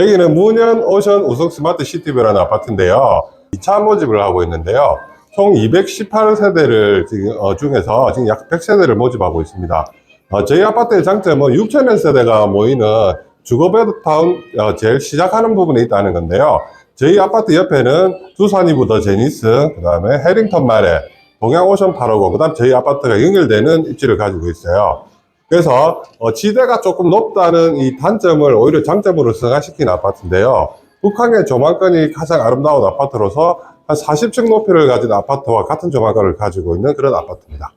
여기는 문현 오션 우성 스마트 시티뷰라는 아파트인데요. 2차 모집을 하고 있는데요. 총 218세대를 지금 어, 중에서 지금 약 100세대를 모집하고 있습니다. 어, 저희 아파트의 장점은 6천여 세대가 모이는 주거베드타운 어, 제일 시작하는 부분에 있다는 건데요. 저희 아파트 옆에는 두산이브 더 제니스, 그 다음에 해링턴 마레, 동양오션 850, 그 다음 저희 아파트가 연결되는 입지를 가지고 있어요. 그래서 어, 지대가 조금 높다는 이 단점을 오히려 장점으로 승화시킨 아파트인데요. 북한의 조망권이 가장 아름다운 아파트로서 한 40층 높이를 가진 아파트와 같은 조망권을 가지고 있는 그런 아파트입니다.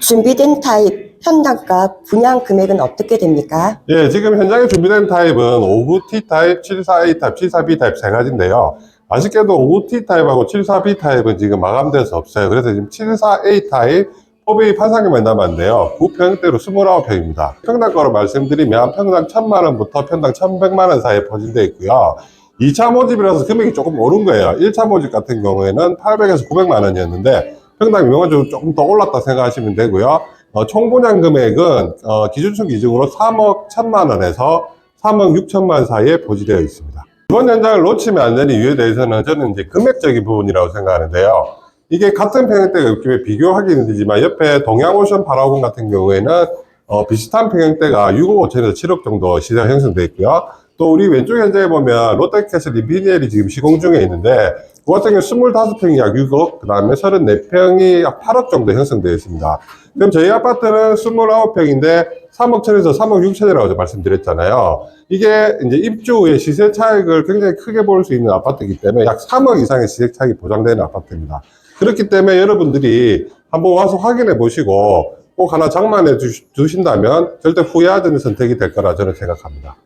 준비된 타입, 현당가, 분양 금액은 어떻게 됩니까? 예, 지금 현장에 준비된 타입은 5구 T타입, 74A 타입, 74B 타입 세 가지인데요. 아쉽게도 5구 T타입하고 74B 타입은 지금 마감돼서 없어요. 그래서 지금 74A 타입, 포베이 판상금만 남았는데요. 9평대로 29평입니다. 평당가로 말씀드리면 평당 1000만원부터 평당 1100만 원 사이에 포진되어 있고요. 2차 모집이라서 금액이 조금 오른 거예요. 1차 모집 같은 경우에는 800에서 900만 원이었는데 평당 명화적으로 조금 더 올랐다 생각하시면 되고요. 어, 총 분양 금액은 어, 기준층 기준으로 3억 1천만 원에서 3억 6천만 원 사이에 보지되어 있습니다. 이번 현장을 놓치면 안 되는 이유에 대해서는 저는 이제 금액적인 부분이라고 생각하는데요. 이게 같은 평형대가 있기에 비교하기는 되지만 옆에 동양오션 파라곤 같은 경우에는 어, 비슷한 평형대가 6억 5천에서 7억 정도 시세가 형성되어 있고요. 또 우리 왼쪽 현장에 보면 롯데캐슬 리피니엘이 지금 시공 중에 있는데 그 같은 경우 25평이 약 6억, 그 다음에 34평이 약 8억 정도 형성되어 있습니다. 그럼 저희 아파트는 29평인데 3억 천에서 3억 6천이라고 말씀드렸잖아요. 이게 이제 입주 후에 시세 차익을 굉장히 크게 볼 수 있는 아파트이기 때문에 약 3억 이상의 시세 차익이 보장되는 아파트입니다. 그렇기 때문에 여러분들이 한번 와서 확인해 보시고 꼭 하나 장만해 주, 주신다면 절대 후회하지 않는 선택이 될 거라 저는 생각합니다.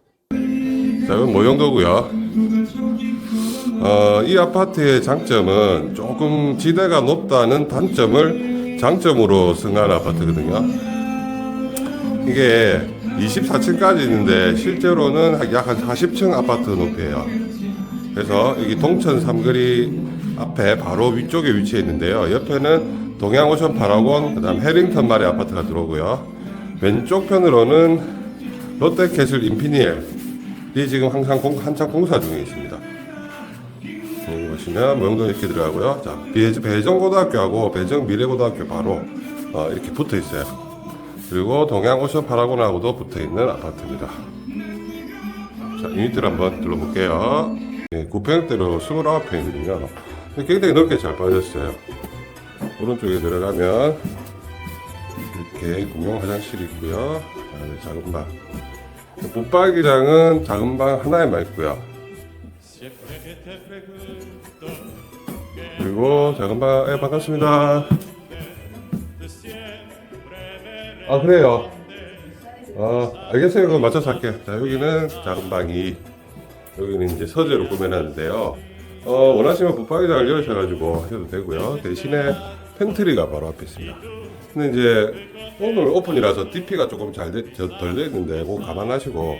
자, 이건 모형도고요. 어, 이 아파트의 장점은 조금 지대가 높다는 단점을 장점으로 승한 아파트거든요. 이게 24층까지 있는데 실제로는 약 한 40층 아파트 높이에요. 그래서 여기 동천 삼거리 앞에 바로 위쪽에 위치해 있는데요. 옆에는 동양오션 파라곤, 그 다음 해링턴 마리 아파트가 들어오고요. 왼쪽 편으로는 롯데캐슬 인피니엘이 지금 항상 공, 한창 공사 중에 있습니다. 여기 보시면 모형도 이렇게 들어가고요. 자, 배- 배정고등학교하고 배정미래고등학교 바로 어, 이렇게 붙어 있어요. 그리고 동양오션 파라곤하고도 붙어 있는 아파트입니다. 자, 유니트를 한번 둘러볼게요. 네, 9평대로 29평이거든요. 굉장히 넓게 잘 빠졌어요. 오른쪽에 들어가면 이렇게 공용 화장실이 있고요. 그다음에 작은 방. 붙박이장은 작은 방 하나에만 있고요. 그리고 작은 방, 예, 반갑습니다. 아, 그래요. 어, 알겠어요. 그럼 맞춰서 할게요. 자, 여기는 작은 방이, 여기는 이제 서재로 꾸며놨는데요. 어, 원하시면 붙박이장을 열으셔가지고 하셔도 되고요. 대신에 팬트리가 바로 앞에 있습니다. 근데 이제 오늘 오픈이라서 DP가 조금 잘 돼, 덜돼 있는데 그거 감안하시고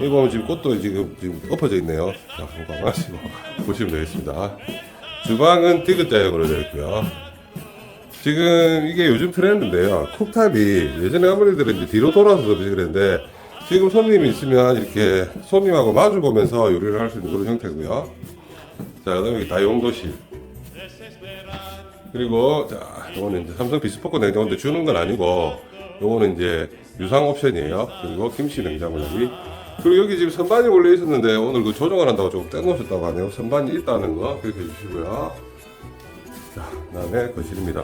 여기 보면 지금 꽃도 지금, 지금 엎어져 있네요. 자, 그거 감안하시고 보시면 되겠습니다. 주방은 디귿자형으로 되어 있고요. 지금 이게 요즘 트렌드인데요. 쿡탑이 예전에 어머니들은 이제 뒤로 돌아서 그랬는데 지금 손님이 있으면 이렇게 손님하고 마주 보면서 요리를 할 수 있는 그런 형태고요. 자, 그 다음에 여기 다용도실. 그리고 자, 이거는 이제 삼성 비스포크 냉장고인데 주는 건 아니고 요거는 이제 유상 옵션이에요. 그리고 김치 냉장고 여기. 그리고 여기 지금 선반이 원래 있었는데 오늘 그 조정을 한다고 조금 떼놓으셨다고 하네요. 선반이 있다는 거 기억해 주시고요. 자, 그 다음에 거실입니다.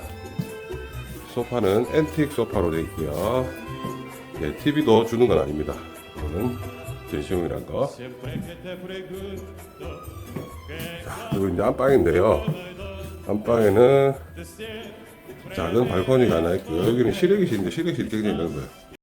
소파는 앤틱 소파로 되어 있고요. 네, TV도 주는 건 아닙니다. 이거는 전시용이란 거. 자, 그리고 이제 안방인데요. 안방에는 작은 발코니가 하나 있고요. 여기는 실외기실인데 실외기실이 굉장히 넓어요.